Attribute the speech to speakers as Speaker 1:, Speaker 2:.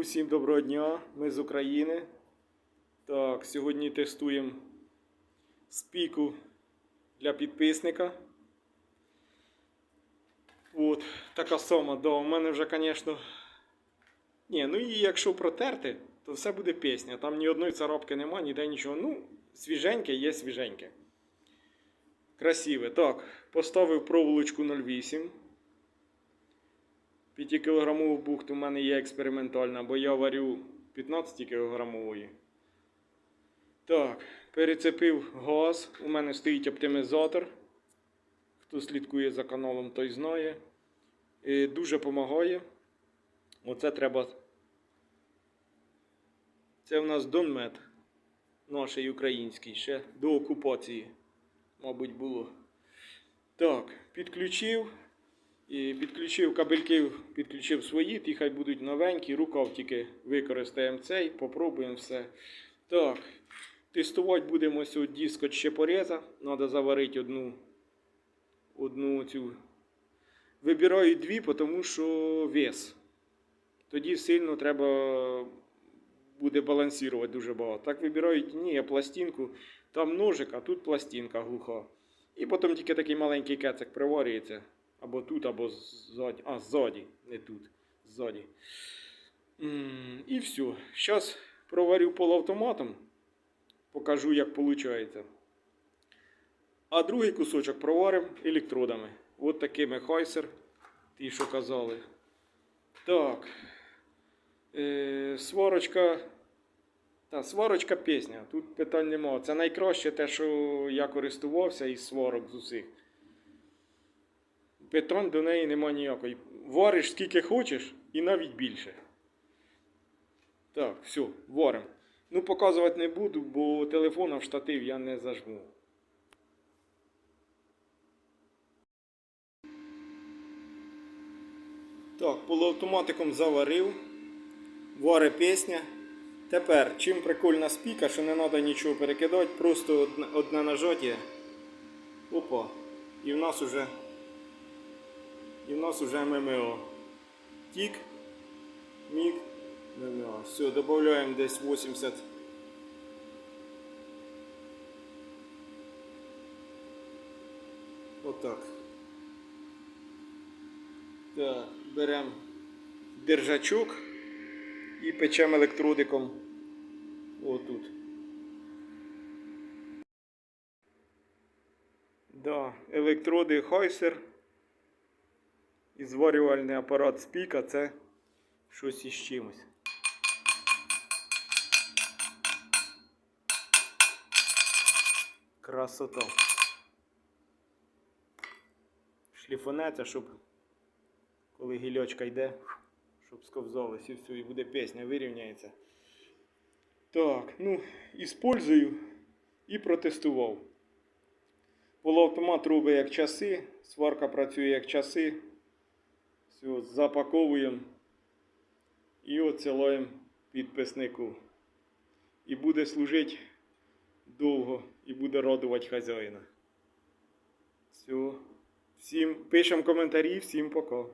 Speaker 1: Усім доброго дня, ми з України. Так, сьогодні тестуємо спіку для підписника. От, така сама, да, у мене вже, звісно. Ні, ну і якщо протерти, то все буде пісня. Там ні одної царапки нема, ніде нічого. Ну, свіженьке є свіженьке. Красиве. Так, поставив проволочку 0,8. 5-кілограмову бухту у мене є експериментальна, бо я варю 15-кілограмової. Так, перецепив газ. У мене стоїть оптимізатор. Хто слідкує за каналом, той знає. І дуже допомагає. Оце треба. Це в нас Донмет. Наш український, ще до окупації, мабуть, було. Так, підключив. І підключив кабельків, підключив свої, ті хай будуть новенькі, рукав тільки використаємо цей, попробуємо все. Так, тестувати будемо диск от щепореза. Треба заварити одну, одну цю. Вибираю дві, тому що вес. Тоді сильно треба буде балансувати дуже багато. Так вибирають, ні, я пластинку, там ножик, а тут пластинка глуха. І потім тільки такий маленький кецик приварюється. Або тут, або ззаді. А, ззаді, не тут. Ззаді. І все. Зараз проварю полуавтоматом. Покажу, як виходить. А другий кусочок проваримо електродами. От такими хайсер. Ті, що казали. Так. Е, сварочка. Та, сварочка пісня. Тут питань немає. Це найкраще те, що я користувався із сварок з усіх. Питань до неї нема ніякої. Вариш скільки хочеш і навіть більше. Так, все, варимо. Ну, показувати не буду, бо телефона в штатив я не зажму. Так, полуавтоматиком заварив. Варе пісня. Тепер, чим прикольна спіка, що не треба нічого перекидати, просто одне нажаття. Опа. І в нас уже і в нас уже ММО. Тік, мік, ММО. Все, додаємо десь 80. Отак. Так, беремо держачок і печемо електродиком отут. Да, електроди Хайсер і зварювальний апарат спіка це щось із чимось. Красота. Шліфонеться, щоб коли гільочка йде, щоб сковзалось і все, і буде пісня, вирівняється. Так, ну, іспользую і протестував. Полуавтомат робить як часи, сварка працює як часи. Все, запаковуємо і оцілаємо підписнику. І буде служити довго і буде радувати хазяїна. Все. Всім пишемо коментарі, всім пока.